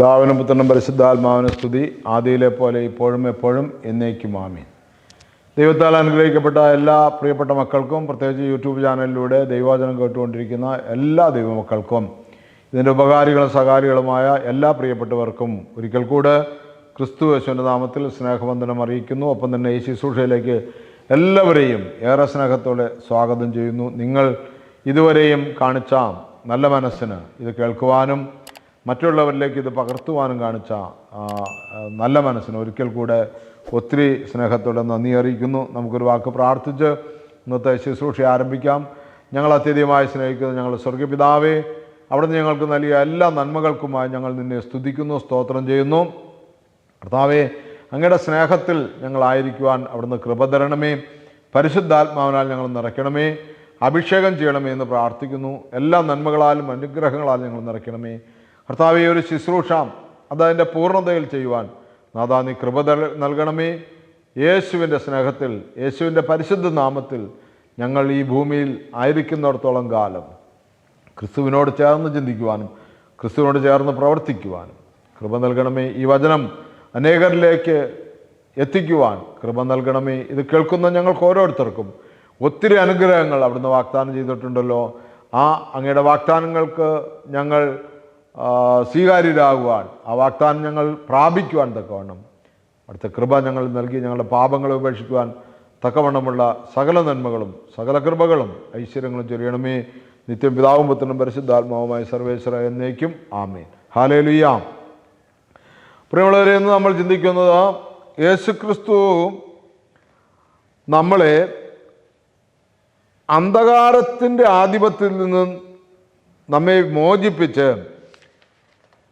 ദാവനും പുത്രനും പരിശുദ്ധാത്മാവിന് സ്തുതി. ആദിയിലെ പോലെ ഇപ്പോഴും എപ്പോഴും എന്നേക്കും ആമീൻ. ദൈവത്താൽ അനുഗ്രഹിക്കപ്പെട്ട എല്ലാ പ്രിയപ്പെട്ട മക്കൾക്കും പ്രത്യേകിച്ച് യൂട്യൂബ് ചാനലിലൂടെ ദൈവവചനം കേട്ടുകൊണ്ടിരിക്കുന്ന എല്ലാ ദൈവമക്കൾക്കും ഇതിന്റെ ഉപകാരികളും സകാരികളുമായ എല്ലാ പ്രിയപ്പെട്ടവർക്കും ഒരിക്കൽ കൂടെ ക്രിസ്തു യേശുവിന്റെ നാമത്തിൽ സ്നേഹവന്ദനം അറിയിക്കുന്നു. ഒപ്പം തന്നെ ഈ ശുശ്രൂഷയിലേക്ക് എല്ലാവരെയും ഏറെ സ്നേഹത്തോടെ സ്വാഗതം ചെയ്യുന്നു. നിങ്ങൾ ഇതുവരെയും കാണിച്ച നല്ല മനസ്സിന് ഇത് കേൾക്കുവാനും മറ്റുള്ളവരിലേക്ക് ഇത് പകർത്തുവാനും കാണിച്ച നല്ല മനസ്സിന് ഒരിക്കൽ കൂടെ ഒത്തിരി സ്നേഹത്തോടെ നന്ദി അറിയിക്കുന്നു. നമുക്കൊരു വാക്ക് പ്രാർത്ഥിച്ച് ഇന്നത്തെ ശുശ്രൂഷ ആരംഭിക്കാം. ഞങ്ങൾ അത്യധികമായി സ്നേഹിക്കുന്ന ഞങ്ങൾ സ്വർഗപിതാവേ അവിടുന്ന് ഞങ്ങൾക്ക് നൽകിയ എല്ലാ നന്മകൾക്കുമായി ഞങ്ങൾ നിന്നെ സ്തുതിക്കുന്നു സ്തോത്രം ചെയ്യുന്നു. കർത്താവേ അങ്ങയുടെ സ്നേഹത്തിൽ ഞങ്ങളായിരിക്കുവാൻ അവിടുന്ന് കൃപ തരണമേ. പരിശുദ്ധാത്മാവിനാൽ ഞങ്ങൾ നിറയ്ക്കണമേ. അഭിഷേകം ചെയ്യണമേ എന്ന് പ്രാർത്ഥിക്കുന്നു. എല്ലാ നന്മകളാലും അനുഗ്രഹങ്ങളാലും ഞങ്ങൾ നിറയ്ക്കണമേ. കർത്താവെ ഒരു ശുശ്രൂഷ അതതിന്റെ പൂർണതയിൽ ചെയ്യുവാൻ നാഥാ നീ കൃപ നൽകണമേ. യേശുവിന്റെ സ്നേഹത്തിൽ യേശുവിന്റെ പരിശുദ്ധ നാമത്തിൽ ഞങ്ങൾ ഈ ഭൂമിയിൽ ആയിരിക്കുന്നിടത്തോളം കാലം ക്രിസ്തുവിനോട് ചേർന്ന് ചിന്തിക്കുവാനും ക്രിസ്തുവിനോട് ചേർന്ന് പ്രവർത്തിക്കുവാനും കൃപ നൽകണമേ. ഈ വചനം അനേകരിലേക്ക് എത്തിക്കുവാൻ കൃപ നൽകണമേ. ഇത് കേൾക്കുന്ന ഞങ്ങൾക്ക് ഓരോരുത്തർക്കും ഒത്തിരി അനുഗ്രഹങ്ങൾ അവിടുന്ന് വാഗ്ദാനം ചെയ്തിട്ടുണ്ടല്ലോ. ആ അങ്ങയുടെ വാഗ്ദാനങ്ങൾക്ക് ഞങ്ങൾ സ്വീകാര്യരാകുവാൻ ആ വാഗ്ദാനം ഞങ്ങൾ പ്രാപിക്കുവാൻ തക്കവണ്ണം. അടുത്ത കൃപ ഞങ്ങൾ നൽകി ഞങ്ങളുടെ പാപങ്ങളെ ഉപേക്ഷിക്കുവാൻ തക്കവണ്ണമുള്ള സകല നന്മകളും സകല കൃപകളും ഐശ്വര്യങ്ങളും ചൊരിയണമേ. നിത്യം പുത്രനും പരിശുദ്ധാത്മാവുമായ സർവേശ്വര എന്നേക്കും. ആമേൻ. ഹാലേലുയാം പ്രിയമുള്ളവരെ ഇന്ന് നമ്മൾ ചിന്തിക്കുന്നത് യേശുക്രിസ്തു നമ്മളെ അന്ധകാരത്തിന്റെ ആധിപത്യത്തിൽ നിന്നും നമ്മെ മോചിപ്പിച്ച്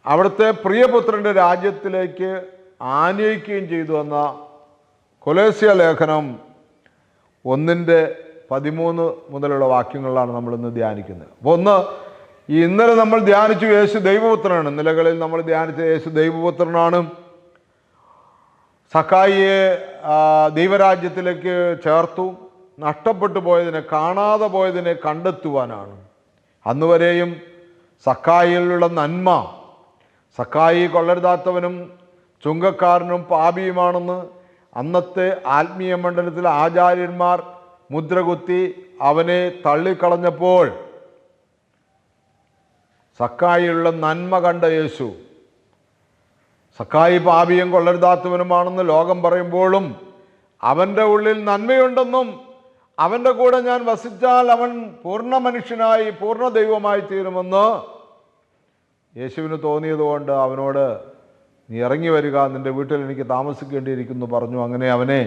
അവിടുത്തെ പ്രിയപുത്രന്റെ രാജ്യത്തിലേക്ക് ആനയിക്കുകയും ചെയ്തു എന്ന കൊലേസ്യ ലേഖനം ഒന്നിന്റെ പതിമൂന്ന് മുതലുള്ള വാക്യങ്ങളിലാണ് നമ്മൾ ഇന്ന് ധ്യാനിക്കുന്നത്. അപ്പോൾ ഒന്ന് ഇന്നലെ നമ്മൾ ധ്യാനിച്ചു യേശു ദൈവപുത്രനാണ്. നിലകളിൽ നമ്മൾ ധ്യാനിച്ച യേശു ദൈവപുത്രനാണ്. സഖായിയെ ദൈവരാജ്യത്തിലേക്ക് ചേർത്തു. നഷ്ടപ്പെട്ടു പോയതിനെ കാണാതെ പോയതിനെ കണ്ടെത്തുവാനാണ്. അന്നുവരെയും സക്കായിലുള്ള നന്മ സക്കായി കൊള്ളരുതാത്തവനും ചുങ്കക്കാരനും പാപിയുമാണെന്ന് അന്നത്തെ ആത്മീയ മണ്ഡലത്തിലെ ആചാര്യന്മാർ മുദ്രകുത്തി അവനെ തള്ളിക്കളഞ്ഞപ്പോൾ സക്കായിയുള്ള നന്മ കണ്ട യേശു സക്കായി പാപിയും കൊള്ളരുതാത്തവനുമാണെന്ന് ലോകം പറയുമ്പോഴും അവന്റെ ഉള്ളിൽ നന്മയുണ്ടെന്നും അവന്റെ കൂടെ ഞാൻ വസിച്ചാൽ അവൻ പൂർണ മനുഷ്യനായി പൂർണ ദൈവമായി തീരുമെന്ന് യേശുവിന് തോന്നിയതുകൊണ്ട് അവനോട് നീ ഇറങ്ങി വരിക നിന്റെ വീട്ടിൽ എനിക്ക് താമസിക്കേണ്ടിയിരിക്കുന്നു പറഞ്ഞു. അങ്ങനെ അവനെ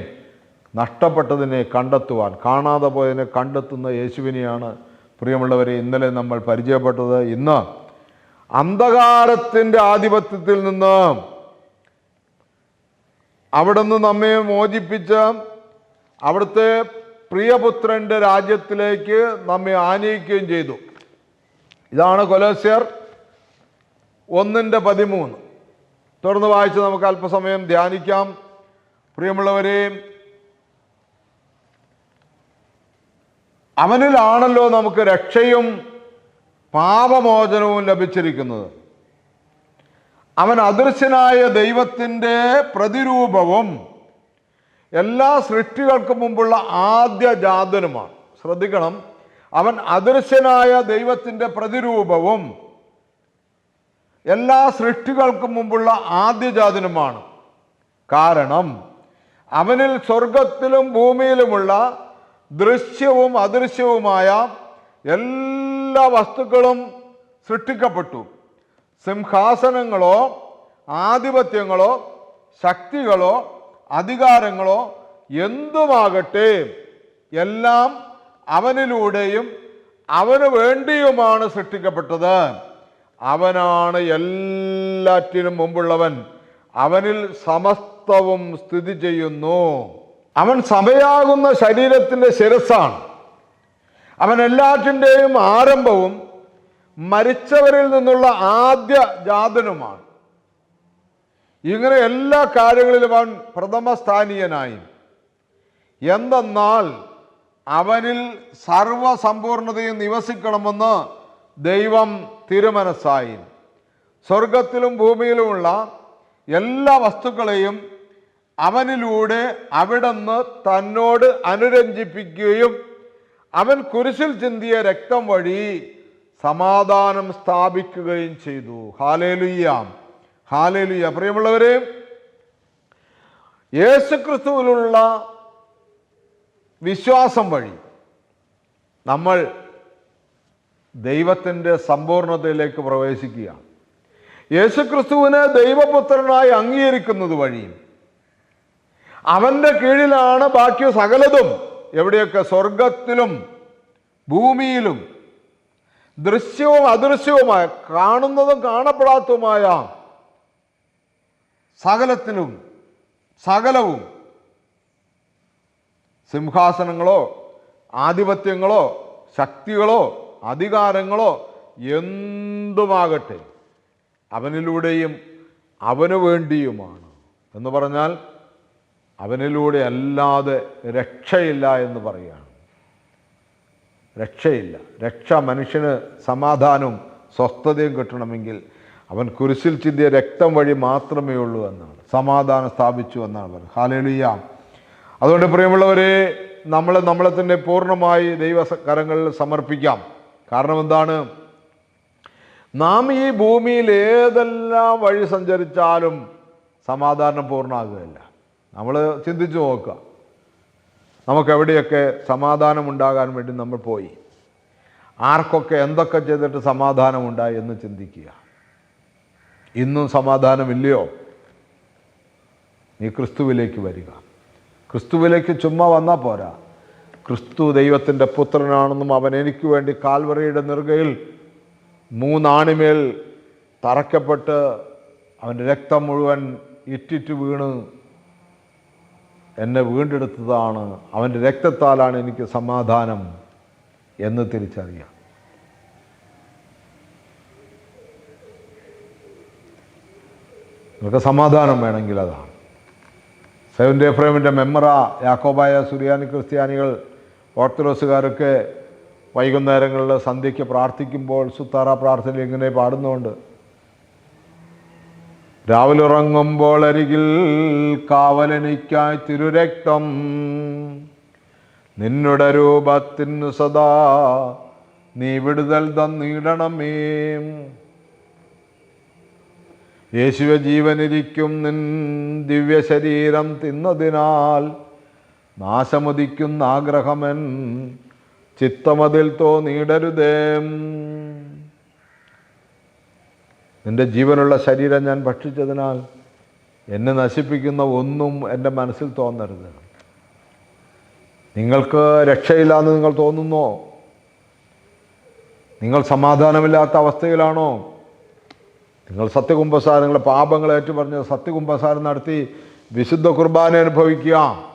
നഷ്ടപ്പെട്ടതിനെ കണ്ടെത്തുവാൻ കാണാതെ പോയതിനെ കണ്ടെത്തുന്ന യേശുവിനെയാണ് പ്രിയമുള്ളവരെ ഇന്നലെ നമ്മൾ പരിചയപ്പെട്ടത്. ഇന്ന് അന്ധകാരത്തിന്റെ ആധിപത്യത്തിൽ നിന്ന് അവിടുന്ന് നമ്മെ മോചിപ്പിച്ച് അവിടുത്തെ പ്രിയപുത്രന്റെ രാജ്യത്തിലേക്ക് നമ്മെ ആനയിക്കുകയും ചെയ്തു. ഇതാണ് കൊലോസ്യർ ഒന്നിന്റെ പതിമൂന്ന്. തുടർന്ന് വായിച്ച് നമുക്ക് അല്പസമയം ധ്യാനിക്കാം. പ്രിയമുള്ളവരെ അവനിലാണല്ലോ നമുക്ക് രക്ഷയും പാപമോചനവും ലഭിച്ചിരിക്കുന്നത്. അവൻ അദൃശ്യനായ ദൈവത്തിന്റെ പ്രതിരൂപവും എല്ലാ സൃഷ്ടികൾക്കും മുമ്പുള്ള ആദ്യ ജാതനുമാണ്. ശ്രദ്ധിക്കണം അവൻ അദൃശ്യനായ ദൈവത്തിന്റെ പ്രതിരൂപവും എല്ലാ സൃഷ്ടികൾക്കും മുമ്പുള്ള ആദ്യജാതനുമാണ്. കാരണം അവനിൽ സ്വർഗത്തിലും ഭൂമിയിലുമുള്ള ദൃശ്യവും അദൃശ്യവുമായ എല്ലാ വസ്തുക്കളും സൃഷ്ടിക്കപ്പെട്ടു. സിംഹാസനങ്ങളോ ആധിപത്യങ്ങളോ ശക്തികളോ അധികാരങ്ങളോ എന്തുമാകട്ടെ എല്ലാം അവനിലൂടെയും അവന് വേണ്ടിയുമാണ് സൃഷ്ടിക്കപ്പെട്ടത്. അവനാണ് എല്ലാറ്റിനും മുമ്പുള്ളവൻ. അവനിൽ സമസ്തവും സ്ഥിതി ചെയ്യുന്നു. അവൻ സഭയാകുന്ന ശരീരത്തിന്റെ ശിരസാണ് അവൻ എല്ലാറ്റിന്റെയും ആരംഭവും മരിച്ചവരിൽ നിന്നുള്ള ആദ്യ ജാതനുമാണ്. ഇങ്ങനെ എല്ലാ കാര്യങ്ങളിലും അവൻ പ്രഥമസ്ഥാനീയനായി എന്തെന്നാൽ അവനിൽ സർവസമ്പൂർണതയും നിവസിക്കണമെന്ന് ദൈവം തിരുമനസ്സായി. സ്വർഗത്തിലും ഭൂമിയിലുമുള്ള എല്ലാ വസ്തുക്കളെയും അവനിലൂടെ അവിടുന്ന് തന്നോട് അനുരഞ്ജിപ്പിക്കുകയും അവൻ കുരിശിൽ ചിന്തിയ രക്തം വഴി സമാധാനം സ്ഥാപിക്കുകയും ചെയ്തു. ഹാലേലുയ്യാം ഹാലേലുയ്യ പ്രിയമുള്ളവരെ യേശുക്രിസ്തുവിലുള്ള വിശ്വാസം വഴി നമ്മൾ ദൈവത്തിന്റെ സമ്പൂർണതയിലേക്ക് പ്രവേശിക്കുക യേശുക്രിസ്തുവിനെ ദൈവപുത്രനായി അംഗീകരിക്കുന്നത് വഴിയും അവന്റെ കീഴിലാണ് ബാക്കി സകലതും. എവിടെയൊക്കെ? സ്വർഗത്തിലും ഭൂമിയിലും. ദൃശ്യവും അദൃശ്യവുമായ കാണുന്നതും കാണപ്പെടാത്തതുമായ സകലത്തിലും സകലവും. സിംഹാസനങ്ങളോ ആധിപത്യങ്ങളോ ശക്തികളോ അധികാരങ്ങളോ എന്തുമാകട്ടെ അവനിലൂടെയും അവന് വേണ്ടിയുമാണ്. എന്ന് പറഞ്ഞാൽ അവനിലൂടെ അല്ലാതെ രക്ഷയില്ല എന്ന് പറയുകയാണ്. രക്ഷയില്ല. രക്ഷ മനുഷ്യന് സമാധാനവും സ്വസ്ഥതയും കിട്ടണമെങ്കിൽ അവൻ കുരിശിൽ ചിന്തിയ രക്തം വഴി മാത്രമേ ഉള്ളൂ എന്നാണ്. സമാധാനം സ്ഥാപിച്ചു എന്നാണ് പറയുന്നത്. ഹാലേലുയ്യ അതുകൊണ്ട് പ്രിയമുള്ളവരെ നമ്മൾ നമ്മളെ തന്നെ പൂർണമായി ദൈവ കരങ്ങളിൽ സമർപ്പിക്കാം. കാരണം എന്താണ്? നാം ഈ ഭൂമിയിൽ ഏതെല്ലാം വഴി സഞ്ചരിച്ചാലും സമാധാനം പൂർണമാകുകയില്ല. നമ്മൾ ചിന്തിച്ചു നോക്കുക. നമുക്ക് എവിടെയൊക്കെ സമാധാനം ഉണ്ടാകാൻ വേണ്ടി നമ്മൾ പോയി? ആർക്കൊക്കെ എന്തൊക്കെ ചെയ്തിട്ട് സമാധാനമുണ്ടായി എന്ന് ചിന്തിക്കുക. ഇന്നും സമാധാനമില്ലയോ? നീ ക്രിസ്തുവിലേക്ക് വരിക. ക്രിസ്തുവിലേക്ക് ചുമ്മാ വന്നാൽ പോരാ. ക്രിസ്തു ദൈവത്തിന്റെ പുത്രനാണെന്നും അവൻ എനിക്ക് വേണ്ടി കാൽവറിയുടെ നെറുകയിൽ മൂന്നാണിമേൽ തറക്കപ്പെട്ട് അവന്റെ രക്തം മുഴുവൻ ഇറ്റിറ്റ് വീണ് എന്നെ വീണ്ടെടുത്തതാണ്. അവന്റെ രക്തത്താലാണ് എനിക്ക് സമാധാനം എന്ന് തിരിച്ചറിയാം. നിങ്ങൾക്ക് സമാധാനം വേണമെങ്കിൽ അതാണ്. സെവൻ ഡേ ഫ്രെയിമിന്റെ മെമ്മറ യാക്കോബായ സുറിയാനി ക്രിസ്ത്യാനികൾ ഓർത്തഡോക്സുകാരൊക്കെ വൈകുന്നേരങ്ങളിൽ സന്ധ്യയ്ക്ക് പ്രാർത്ഥിക്കുമ്പോൾ സുത്താറ പ്രാർത്ഥന ഇങ്ങനെ പാടുന്നുണ്ട്. രാവിലെ ഉറങ്ങുമ്പോൾ അരികിൽ കാവലനിക്കായി തിരുരക്തം നിന്നുടെ രൂപത്തിനു സദാ നീ വിടുതൽ തന്നിടണമേ. യേശുവ ജീവനിരിക്കും നിൻ ദിവ്യ ശരീരം തിന്നതിനാൽ നാശമുദിക്കുന്ന ആഗ്രഹമൻ ചിത്തമതിൽ തോന്നിയിടരുതേ നിന്റെ ജീവനുള്ള ശരീരം ഞാൻ ഭക്ഷിച്ചതിനാൽ എന്നെ നശിപ്പിക്കുന്ന ഒന്നും എന്റെ മനസ്സിൽ തോന്നരുത്. നിങ്ങൾക്ക് രക്ഷയില്ലാന്ന് നിങ്ങൾ തോന്നുന്നോ? നിങ്ങൾ സമാധാനമില്ലാത്ത അവസ്ഥയിലാണോ? നിങ്ങൾ സത്യകുംഭസാരങ്ങളെ നിങ്ങളുടെ പാപങ്ങൾ ഏറ്റുപറഞ്ഞ് സത്യകുംഭസാരം നടത്തി വിശുദ്ധ കുർബാന അനുഭവിക്കുക.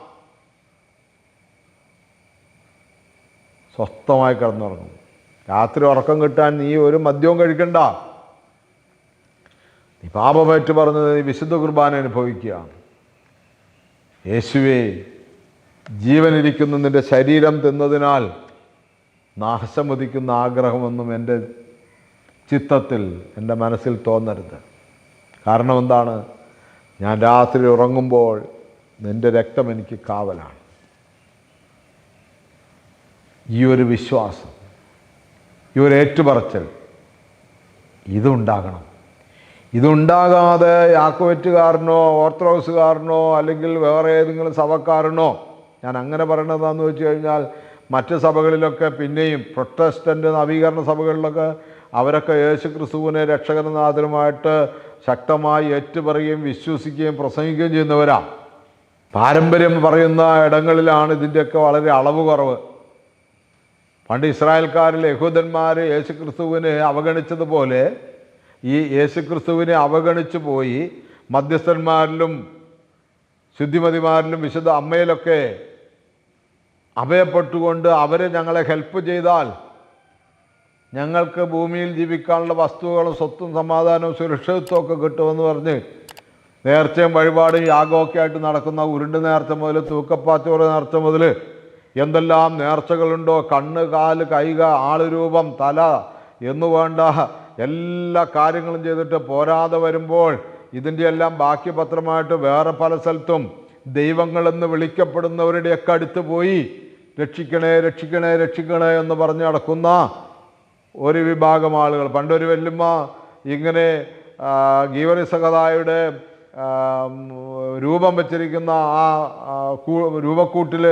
സ്വസ്ഥമായി കിടന്നുറങ്ങും. രാത്രി ഉറക്കം കിട്ടാൻ നീ ഒരു മദ്യവും കഴിക്കണ്ട. നീ പാപമേറ്റ് പറഞ്ഞത് നീ വിശുദ്ധ കുർബാന അനുഭവിക്കുക. യേശുവേ ജീവനിരിക്കുന്ന നിന്റെ ശരീരം തിന്നതിനാൽ നാശമുദിക്കുന്ന ആഗ്രഹമൊന്നും എന്റെ ചിത്തത്തിൽ എന്റെ മനസ്സിൽ തോന്നരുത്. കാരണം എന്താണ്? ഞാൻ രാത്രി ഉറങ്ങുമ്പോൾ നിന്റെ രക്തം എനിക്ക് കാവലാണ്. ഈ ഒരു വിശ്വാസം ഈ ഒരു ഏറ്റുപറച്ചൽ ഇതുണ്ടാകണം. ഇതുണ്ടാകാതെ യാക്കോറ്റുകാരനോ ഓർത്തഡോക്സുകാരനോ അല്ലെങ്കിൽ വേറെ ഏതെങ്കിലും സഭക്കാരനോ ഞാൻ അങ്ങനെ പറയണതാന്ന് വെച്ച് കഴിഞ്ഞാൽ മറ്റ് സഭകളിലൊക്കെ പിന്നെയും പ്രൊട്ടസ്റ്റന്റ് നവീകരണ സഭകളിലൊക്കെ അവരൊക്കെ യേശു ക്രിസ്തുവിനെ രക്ഷകനാഥനുമായിട്ട് ശക്തമായി ഏറ്റുപറയുകയും വിശ്വസിക്കുകയും പ്രസംഗിക്കുകയും ചെയ്യുന്നവരാ. പാരമ്പര്യം പറയുന്ന ഇടങ്ങളിലാണ് ഇതിന്റെയൊക്കെ വളരെ അളവ് കുറവ് പണ്ട് ഇസ്രായേൽക്കാരിൽ യഹൂദന്മാർ യേശുക്രിസ്തുവിനെ അവഗണിച്ചതുപോലെ ഈ യേശുക്രിസ്തുവിനെ അവഗണിച്ചു പോയി മധ്യസ്ഥന്മാരിലും ശുദ്ധിമതിമാരിലും വിശുദ്ധ അമ്മയിലൊക്കെ അഭയപ്പെട്ടുകൊണ്ട് അവർ ഞങ്ങളെ ഹെൽപ്പ് ചെയ്താൽ ഞങ്ങൾക്ക് ഭൂമിയിൽ ജീവിക്കാനുള്ള വസ്തുക്കളും സ്വത്തും സമാധാനവും സുരക്ഷിതത്വവും ഒക്കെ കിട്ടുമെന്ന് പറഞ്ഞ് നേർച്ചയും വഴിപാടും യാഗമൊക്കെ ആയിട്ട് നടക്കുന്ന ഉരുണ്ട് നേർച്ച മുതൽ തൂക്കപ്പാച്ചോറ് നേർച്ച മുതൽ എന്തെല്ലാം നേർച്ചകളുണ്ടോ? കണ്ണ് കാൽ കൈക ആളുരൂപം തല എന്നു വേണ്ട എല്ലാ കാര്യങ്ങളും ചെയ്തിട്ട് പോരാതെ വരുമ്പോൾ ഇതിന്റെ എല്ലാം ബാക്കി പത്രമായിട്ട് വേറെ പല സ്ഥലത്തും ദൈവങ്ങളെന്ന് വിളിക്കപ്പെടുന്നവരുടെയൊക്കെ അടുത്ത് പോയി രക്ഷിക്കണേ രക്ഷിക്കണേ രക്ഷിക്കണേ എന്ന് പറഞ്ഞ് നടക്കുന്ന ഒരു വിഭാഗം ആളുകൾ. പണ്ടൊരു വല്യമ്മ ഇങ്ങനെ ആ, ഗീവറിസഹതായുടെ രൂപം വച്ചിരിക്കുന്ന ആ രൂപക്കൂട്ടിൽ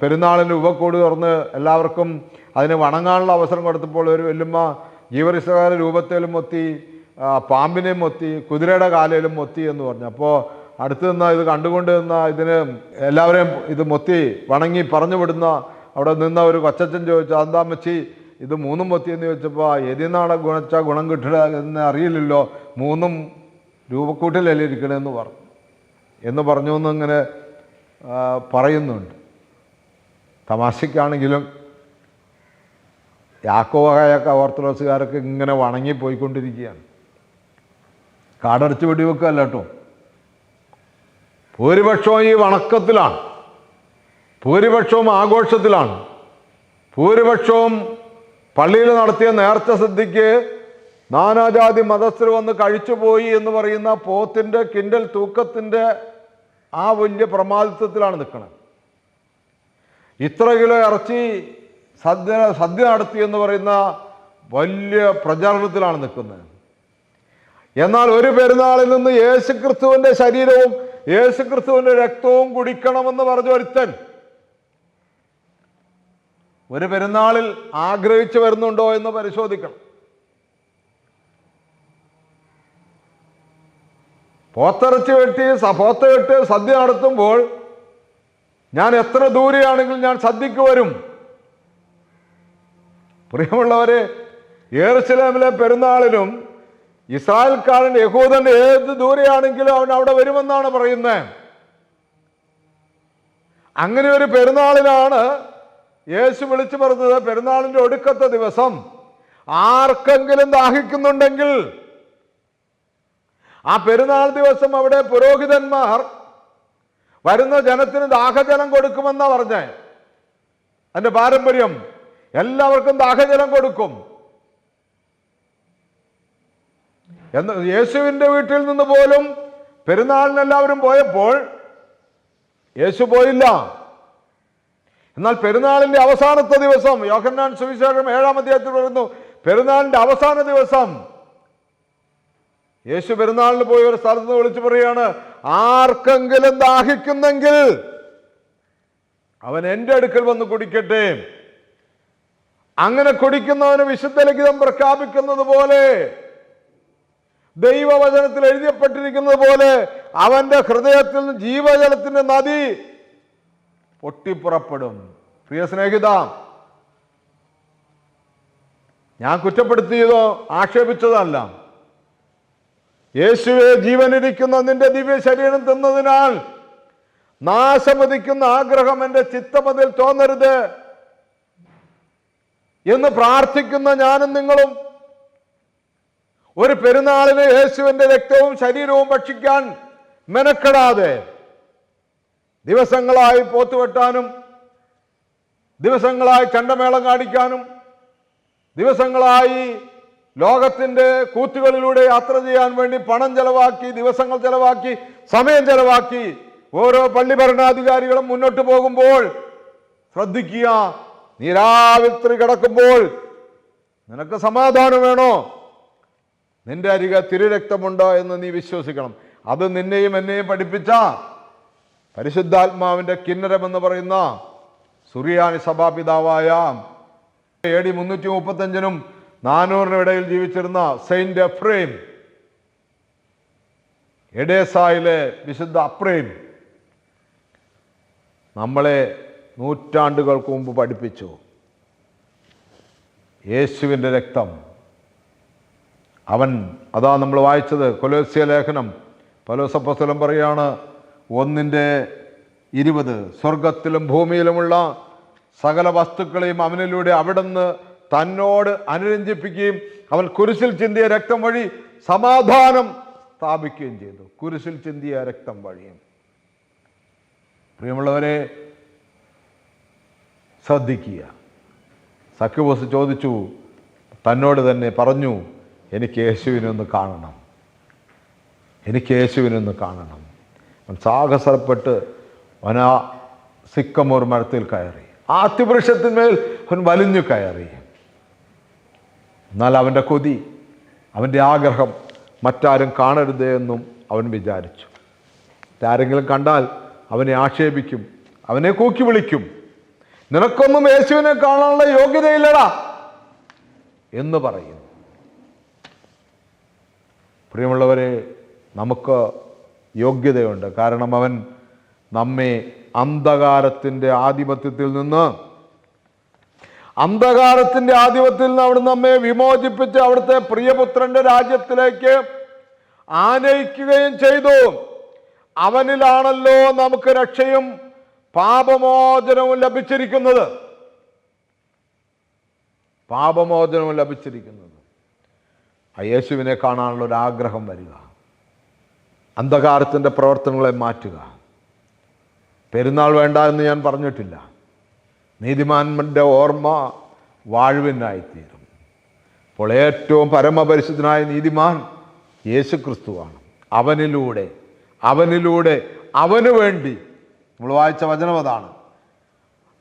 പെരുന്നാളിന് ഉപക്കോട് തുറന്ന് എല്ലാവർക്കും അതിന് വണങ്ങാനുള്ള അവസരം കൊടുത്തപ്പോൾ ഒരു വല്യമ്മ ഗീവറിസഹയുടെ രൂപത്തിലും മൊത്തി പാമ്പിനെയും മൊത്തി കുതിരയുടെ കാലയിലും മൊത്തി എന്ന് പറഞ്ഞു. അപ്പോൾ അടുത്ത് നിന്ന ഇത് കണ്ടുകൊണ്ട് നിന്ന ഇതിന് എല്ലാവരെയും ഇത് മൊത്തി വണങ്ങി പറഞ്ഞു വിടുന്ന അവിടെ നിന്ന ഒരു കൊച്ചച്ഛൻ ചോദിച്ചു അതെന്താ മച്ചി ഇത് മൂന്നും മൊത്തി? എന്ന് ചോദിച്ചപ്പോൾ ഏതിനാണ് ഗുണച്ച ഗുണം കിട്ടുക എന്ന് അറിയില്ലല്ലോ മൂന്നും രൂപക്കൂട്ടിലല്ലേ ഇരിക്കണമെന്ന് പറഞ്ഞു. എന്ന് പറഞ്ഞു എന്നിങ്ങനെ തമാശയ്ക്കാണെങ്കിലും യാക്കോവായൊക്കെ ഓർത്തഡോക്സുകാരൊക്കെ ഇങ്ങനെ വണങ്ങി പോയിക്കൊണ്ടിരിക്കുകയാണ് കാടടച്ച് വെടിവെക്കുകയല്ല കേട്ടോ. ഭൂരിപക്ഷവും ഈ വണക്കത്തിലാണ്. ഭൂരിപക്ഷവും ആഘോഷത്തിലാണ്. ഭൂരിപക്ഷവും പള്ളിയിൽ നടത്തിയ നേർച്ച സിദ്ധിക്ക് നാനാജാതി മതസ്ഥർ വന്ന് കഴിച്ചുപോയി എന്ന് പറയുന്ന പോത്തിന്റെ കിൻഡൽ തൂക്കത്തിന്റെ ആ വലിയ പ്രമാദിത്വത്തിലാണ് നിൽക്കുന്നത് ഇത്ര കിലോ ഇറച്ചി സദ്യ സദ്യ നടത്തി എന്ന് പറയുന്ന വലിയ പ്രചാരണത്തിലാണ് നിൽക്കുന്നത്. എന്നാൽ ഒരു പെരുന്നാളിൽ നിന്ന് യേശു യേശുക്രിസ്തുവിന്റെ ശരീരവും യേശു യേശുക്രിസ്തുവിന്റെ രക്തവും കുടിക്കണമെന്ന് പറഞ്ഞ ഒരുത്തൻ ഒരു പെരുന്നാളിൽ ആഗ്രഹിച്ചു വരുന്നുണ്ടോ എന്ന് പരിശോധിക്കണം. പോത്തിറച്ചി വെട്ടി പോത്ത വെട്ടി സദ്യ നടത്തുമ്പോൾ ഞാൻ എത്ര ദൂരെയാണെങ്കിലും ഞാൻ സദ്യക്ക് വരും. പ്രിയമുള്ളവരെ ഏറുസലേമിലെ പെരുന്നാളിലും ഇസ്രായേൽക്കാരൻ യഹൂദൻ ഏത് ദൂരെയാണെങ്കിലും അവൻ അവിടെ വരുമെന്നാണ് പറയുന്നത്. അങ്ങനെ ഒരു പെരുന്നാളിലാണ് യേശു വിളിച്ചു പറഞ്ഞത് പെരുന്നാളിന്റെ ഒടുക്കത്തെ ദിവസം. ആർക്കെങ്കിലും ദാഹിക്കുന്നുണ്ടെങ്കിൽ ആ പെരുന്നാൾ ദിവസം അവിടെ പുരോഹിതന്മാർ വരുന്ന ജനത്തിന് ദാഹജലം കൊടുക്കുമെന്നാ പറഞ്ഞേ. അതിന്റെ പാരമ്പര്യം എല്ലാവർക്കും ദാഹജലം കൊടുക്കും. എന്ന് യേശുവിന്റെ വീട്ടിൽ നിന്ന് പോലും പെരുന്നാളിന് എല്ലാവരും പോയപ്പോൾ യേശു പോയില്ല. എന്നാൽ പെരുന്നാളിന്റെ അവസാനത്തെ ദിവസം യോഹന്നാൻ സുവിശേഷം ഏഴാം അധ്യായത്തിൽ പറയുന്നു പെരുന്നാളിന്റെ അവസാന ദിവസം യേശു പെരുന്നാളിന് പോയി ഒരു സ്ഥലത്ത് നിന്ന് വിളിച്ചു പറയാണ് ആർക്കെങ്കിലും ദാഹിക്കുന്നെങ്കിൽ അവൻ എന്റെ അടുക്കൽ വന്ന് കുടിക്കട്ടെ. അങ്ങനെ കുടിക്കുന്നവന് വിശുദ്ധ ലിഖിതം പ്രഖ്യാപിക്കുന്നത് പോലെ ദൈവവചനത്തിൽ എഴുതിയപ്പെട്ടിരിക്കുന്നത് പോലെ അവന്റെ ഹൃദയത്തിൽ നിന്ന് ജീവജലത്തിന്റെ നദി പൊട്ടിപ്പുറപ്പെടും. പ്രിയ സ്നേഹിത ഞാൻ കുറ്റപ്പെടുത്തിയതോ ആക്ഷേപിച്ചതല്ല. യേശുവെ ജീവനിരിക്കുന്ന നിന്റെ ദിവ്യ ശരീരം തിന്നതിനാൽ നാശമതിക്കുന്ന ആഗ്രഹം എന്റെ ചിത്തമതിൽ തോന്നരുത് എന്ന് പ്രാർത്ഥിക്കുന്ന ഞാനും നിങ്ങളും ഒരു പെരുന്നാളിന് യേശുവിന്റെ രക്തവും ശരീരവും ഭക്ഷിക്കാൻ മെനക്കെടാതെ ദിവസങ്ങളായി പോത്തുവെട്ടാനും ദിവസങ്ങളായി ചണ്ടമേളം കാണിക്കാനും ദിവസങ്ങളായി ലോകത്തിന്റെ കൂത്തുകളിലൂടെ യാത്ര ചെയ്യാൻ വേണ്ടി പണം ചെലവാക്കി ദിവസങ്ങൾ ചെലവാക്കി സമയം ചെലവാക്കി ഓരോ പള്ളി ഭരണാധികാരികളും മുന്നോട്ട് പോകുമ്പോൾ ശ്രദ്ധിക്കുക. നിരാവിത്രി കിടക്കുമ്പോൾ നിനക്ക് സമാധാനം വേണോ? നിന്റെ അരികെ തിരുരക്തമുണ്ടോ എന്ന് നീ വിശ്വസിക്കണം. അത് നിന്നെയും എന്നെയും പഠിപ്പിച്ച പരിശുദ്ധാത്മാവിന്റെ കിന്നരം എന്ന് പറയുന്ന സുറിയാനി സഭാപിതാവായ എ ഡി മുന്നൂറ്റി മുപ്പത്തഞ്ചിനും നാനൂറിനും ഇടയിൽ ജീവിച്ചിരുന്ന സെയിന്റ് എഫ്രൈം എഡേസായിലെ വിശുദ്ധ അപ്രൈം നമ്മളെ നൂറ്റാണ്ടുകൾക്ക് മുമ്പ് പഠിപ്പിച്ചു. യേശുവിന്റെ രക്തം. അവൻ അതാ നമ്മൾ വായിച്ചത് കൊലോസ്യ ലേഖനം. പലോസപ്പസ്വലം പറയാണ് ഒന്നിന്റെ ഇരുപത് സ്വർഗത്തിലും ഭൂമിയിലുമുള്ള സകല വസ്തുക്കളെയും അവനിലൂടെ അവിടുന്ന് തന്നോട് അനുരഞ്ജിപ്പിക്കുകയും അവൻ കുരിശിൽ ചിന്തിയ രക്തം വഴി സമാധാനം സ്ഥാപിക്കുകയും ചെയ്തു. കുരിശിൽ ചിന്തിയ രക്തം വഴിയും പ്രിയമുള്ളവരെ ശ്രദ്ധിക്കുക. സഖ്യബോസ് ചോദിച്ചു തന്നോട് തന്നെ പറഞ്ഞു എനിക്ക് യേശുവിനൊന്ന് കാണണം. എനിക്ക് യേശുവിനൊന്ന് കാണണം. അവൻ സാഹസപ്പെട്ട് അവൻ ആ സിക്കമോർ മരത്തിൽ കയറി. ആ അത്തിവൃക്ഷത്തിന്മേൽ അവൻ വലിഞ്ഞു കയറി. എന്നാൽ അവന്റെ കൊതി അവന്റെ ആഗ്രഹം മറ്റാരും കാണരുതേ എന്നും അവൻ വിചാരിച്ചു. ആരെങ്കിലും കണ്ടാൽ അവനെ ആക്ഷേപിക്കും അവനെ കൂക്കി വിളിക്കും. നിനക്കൊന്നും യേശുവിനെ കാണാനുള്ള യോഗ്യതയില്ലടാ എന്ന് പറയുന്നു. പ്രിയമുള്ളവരെ നമുക്ക് യോഗ്യതയുണ്ട്. കാരണം അവൻ നമ്മെ അന്ധകാരത്തിന്റെ ആധിപത്യത്തിൽ നിന്ന് അന്ധകാരത്തിന്റെ ആധിപത്യത്തിൽ നിന്ന് അവിടുന്ന് നമ്മെ വിമോചിപ്പിച്ച് അവിടുത്തെ പ്രിയപുത്രന്റെ രാജ്യത്തിലേക്ക് ആനയിക്കുകയും ചെയ്തു. അവനിലാണല്ലോ നമുക്ക് രക്ഷയും പാപമോചനവും ലഭിച്ചിരിക്കുന്നത്. പാപമോചനവും ലഭിച്ചിരിക്കുന്നത്. ആ യേശുവിനെ കാണാനുള്ള ഒരു ആഗ്രഹം വരിക. അന്ധകാരത്തിന്റെ പ്രവർത്തനങ്ങളെ മാറ്റുക. പെരുന്നാൾ വേണ്ട എന്ന് ഞാൻ പറഞ്ഞിട്ടില്ല. നീതിമാന്മന്റെ ഓർമ്മ വാഴുവിനായിത്തീരും. അപ്പോൾ ഏറ്റവും പരമപരിശുദ്ധനായ നീതിമാൻ യേശു ക്രിസ്തുവാണ് അവനിലൂടെ അവനിലൂടെ അവന് വേണ്ടി നമ്മൾ വായിച്ച വചനം അതാണ്.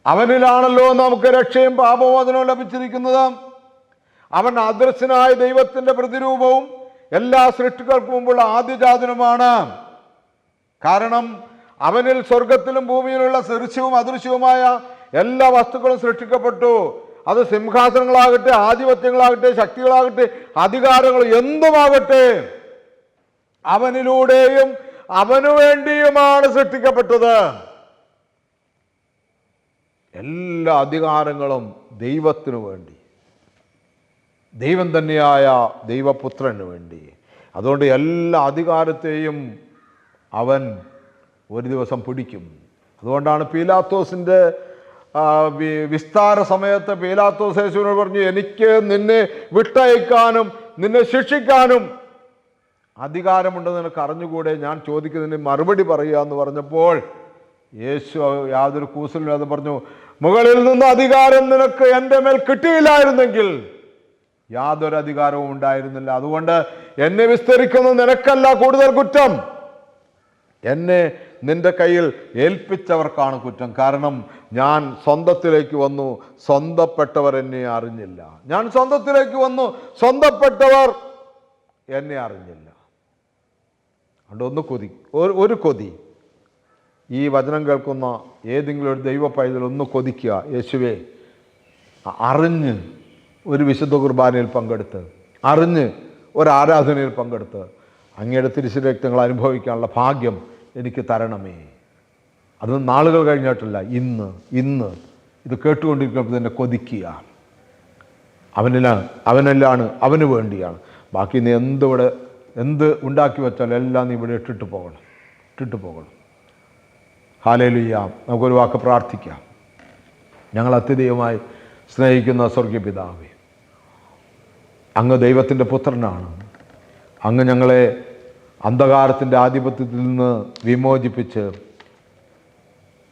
അവനിലാണല്ലോ നമുക്ക് രക്ഷയും പാപമോചനവും ലഭിച്ചിരിക്കുന്നത്. അവൻ അദൃശ്യനായ ദൈവത്തിന്റെ പ്രതിരൂപവും എല്ലാ സൃഷ്ടികൾക്കും മുമ്പുള്ള ആദ്യജാതനുമാണ്. കാരണം അവനിൽ സ്വർഗത്തിലും ഭൂമിയിലുള്ള സദൃശ്യവും അദൃശ്യവുമായ എല്ലാ വസ്തുക്കളും സൃഷ്ടിക്കപ്പെട്ടു. അത് സിംഹാസനങ്ങളാകട്ടെ ആധിപത്യങ്ങളാകട്ടെ ശക്തികളാകട്ടെ അധികാരങ്ങൾ എന്തുമാകട്ടെ അവനിലൂടെയും അവനു വേണ്ടിയുമാണ് സൃഷ്ടിക്കപ്പെട്ടത്. എല്ലാ അധികാരങ്ങളും ദൈവത്തിനു വേണ്ടി. ദൈവം തന്നെയായ ദൈവപുത്രന് വേണ്ടി. അതുകൊണ്ട് എല്ലാ അധികാരത്തെയും അവൻ ഒരു ദിവസം പിടിക്കും. അതുകൊണ്ടാണ് പീലാത്തോസിന്റെ വിസ്താര സമയത്ത് പീലാത്തോസ് യേശുവിനോട് പറഞ്ഞു എനിക്ക് നിന്നെ വിട്ടയക്കാനും നിന്നെ ശിക്ഷിക്കാനും അധികാരമുണ്ടെന്ന് നിനക്ക് അറിഞ്ഞുകൂടെ? ഞാൻ ചോദിക്കുന്നതിന് മറുപടി പറയുക എന്ന് പറഞ്ഞപ്പോൾ യേശു യാതൊരു കൂസലില്ലാതെ പറഞ്ഞു മുകളിൽ നിന്ന് അധികാരം നിനക്ക് എന്റെ മേൽ കിട്ടിയില്ലായിരുന്നെങ്കിൽ യാതൊരു അധികാരവും ഉണ്ടായിരുന്നില്ല. അതുകൊണ്ട് എന്നെ വിസ്തരിക്കുന്ന നിനക്കല്ല കൂടുതൽ കുറ്റം. എന്നെ നിന്റെ കയ്യിൽ ഏൽപ്പിച്ചവർക്കാണ് കുറ്റം. കാരണം ഞാൻ സ്വന്തത്തിലേക്ക് വന്നു സ്വന്തപ്പെട്ടവർ എന്നെ അറിഞ്ഞില്ല. ഞാൻ സ്വന്തത്തിലേക്ക് വന്നു സ്വന്തപ്പെട്ടവർ എന്നെ അറിഞ്ഞില്ല. അതുകൊണ്ട് ഒന്ന് കൊതി. ഒരു ഒരു കൊതി. ഈ വചനം കേൾക്കുന്ന ഏതെങ്കിലും ഒരു ദൈവ പൈതൽ ഒന്ന് കൊതിക്കുക. യേശുവേ അറിഞ്ഞ് ഒരു വിശുദ്ധ കുർബാനയിൽ പങ്കെടുത്ത് അറിഞ്ഞ് ഒരു ആരാധനയിൽ പങ്കെടുത്ത് അങ്ങയുടെ തിരിച്ചു രക്തങ്ങൾ അനുഭവിക്കാനുള്ള ഭാഗ്യം എനിക്ക് തരണമേ. അത് നാളുകൾ കഴിഞ്ഞിട്ടല്ല. ഇന്ന് ഇന്ന് ഇത് കേട്ടുകൊണ്ടിരിക്കുമ്പോൾ തന്നെ കൊതിക്കുക അവനിലാണ് അവനെല്ലാണ് അവന് വേണ്ടിയാണ്. ബാക്കി നീ എന്ത് ഇവിടെ എന്ത് ഉണ്ടാക്കി വെച്ചാലും എല്ലാം നീ ഇവിടെ ഇട്ടിട്ട് പോകണം ഇട്ടിട്ട് പോകണം. ഹാലയിലുയ്യാം നമുക്കൊരു വാക്ക് പ്രാർത്ഥിക്കാം. ഞങ്ങൾ അത്യധികമായി സ്നേഹിക്കുന്ന സ്വർഗീയ പിതാവേ അങ്ങ് ദൈവത്തിന്റെ പുത്രനാണ്. അങ്ങ് ഞങ്ങളെ അന്ധകാരത്തിന്റെ ആധിപത്യത്തിൽ നിന്ന് വിമോചിപ്പിച്ച്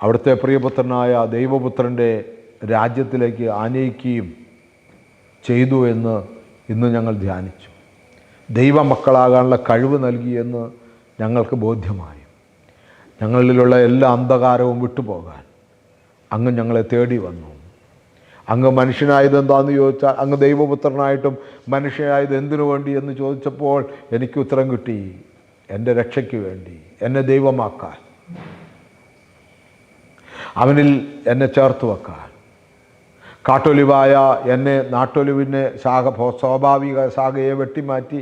അവിടുത്തെ പ്രിയപുത്രനായ ദൈവപുത്രന്റെ രാജ്യത്തിലേക്ക് ആനയിക്കുകയും ചെയ്തു എന്ന് ഇന്ന് ഞങ്ങൾ ധ്യാനിച്ചു. ദൈവമക്കളാകാനുള്ള കഴിവ് നൽകിയെന്ന് ഞങ്ങൾക്ക് ബോധ്യമായി. ഞങ്ങളിലുള്ള എല്ലാ അന്ധകാരവും വിട്ടുപോകാൻ അങ്ങ് ഞങ്ങളെ തേടി വന്നു. അങ്ങ് മനുഷ്യനായത് എന്താണെന്ന് ചോദിച്ചാൽ അങ്ങ് ദൈവപുത്രനായിട്ടും മനുഷ്യനായത് എന്തിനു വേണ്ടി എന്ന് ചോദിച്ചപ്പോൾ എനിക്ക് ഉത്തരം കിട്ടി. എന്റെ രക്ഷയ്ക്ക് വേണ്ടി എന്നെ ദൈവമാക്കാൻ. അവനിൽ എന്നെ ചേർത്ത് വെക്കാൻ. കാട്ടൊലിവായ എന്നെ നാട്ടൊലിവിനെ ശാഖ സ്വാഭാവിക ശാഖയെ വെട്ടിമാറ്റി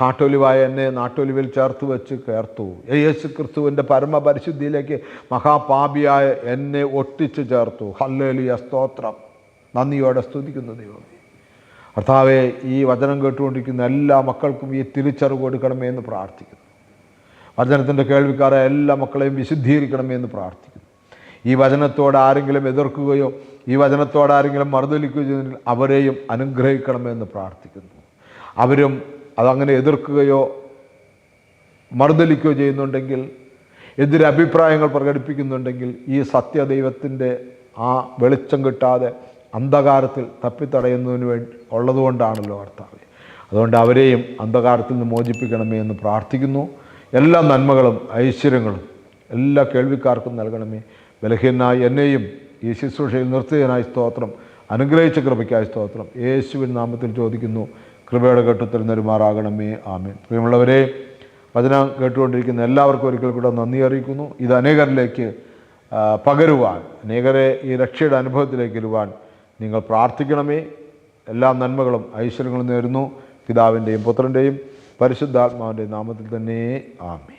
കാട്ടൊലിവായ എന്നെ നാട്ടൊലിവിൽ ചേർത്ത് വെച്ച് ചേർത്തു യേശു ക്രിസ്തുവിന്റെ പരമപരിശുദ്ധിയിലേക്ക് മഹാപാപിയായ എന്നെ ഒട്ടിച്ച് ചേർത്തു. ഹല്ലേലിയ സ്തോത്രം. നന്ദിയോടെ സ്തുതിക്കുന്നു ദൈവം കർത്താവെ ഈ വചനം കേട്ടുകൊണ്ടിരിക്കുന്ന എല്ലാ മക്കൾക്കും ഈ തിരിച്ചറിവ് കൊടുക്കണമേ എന്ന് പ്രാർത്ഥിക്കുന്നു. വചനത്തിന്റെ കേൾവിക്കാരായ എല്ലാ മക്കളെയും വിശുദ്ധീകരിക്കണമേ എന്ന് പ്രാർത്ഥിക്കുന്നു. ഈ വചനത്തോട് ആരെങ്കിലും എതിർക്കുകയോ ഈ വചനത്തോട് ആരെങ്കിലും മറുതലിക്കുകയോ ചെയ്തെങ്കിൽ അവരെയും അനുഗ്രഹിക്കണമെന്ന് പ്രാർത്ഥിക്കുന്നു. അവരും അതങ്ങനെ എതിർക്കുകയോ മറുതലിക്കുകയോ ചെയ്യുന്നുണ്ടെങ്കിൽ എതിരഭിപ്രായങ്ങൾ പ്രകടിപ്പിക്കുന്നുണ്ടെങ്കിൽ ഈ സത്യദൈവത്തിന്റെ ആ വെളിച്ചം കിട്ടാതെ അന്ധകാരത്തിൽ തപ്പിത്തടയുന്നതിന് വേണ്ടി ഉള്ളതുകൊണ്ടാണല്ലോ കർത്താവ്. അതുകൊണ്ട് അവരെയും അന്ധകാരത്തിൽ നിന്ന് മോചിപ്പിക്കണമേ എന്ന് പ്രാർത്ഥിക്കുന്നു. എല്ലാ നന്മകളും ഐശ്വര്യങ്ങളും എല്ലാ കേൾവിക്കാർക്കും നൽകണമേ. ബലഹീനായി എന്നെയും ഈ ശുശ്രൂഷയിൽ നിർത്തിയതിനായി സ്തോത്രം. അനുഗ്രഹിച്ച കൃപയ്ക്കായി സ്തോത്രം. യേശുവിൻ നാമത്തിൽ ചോദിക്കുന്നു. കൃപയുടെ ഘട്ടത്തിൽ നെരുമാറാകണമേ ആമേൻ. പ്രിയമുള്ളവരെ വചനം കേട്ടുകൊണ്ടിരിക്കുന്ന എല്ലാവർക്കും ഒരിക്കൽ കൂടെ നന്ദി അറിയിക്കുന്നു. ഇത് അനേകരിലേക്ക് പകരുവാൻ അനേകരെ ഈ രക്ഷയുടെ അനുഭവത്തിലേക്ക് ഇരുവാൻ നിങ്ങൾ പ്രാർത്ഥിക്കണമേ. എല്ലാ നന്മകളും ഐശ്വര്യങ്ങളും നേരുന്നു. പിതാവിന്റെയും പുത്രന്റെയും പരിശുദ്ധാത്മാവിന്റെയും നാമത്തിൽ തന്നെ ആമേ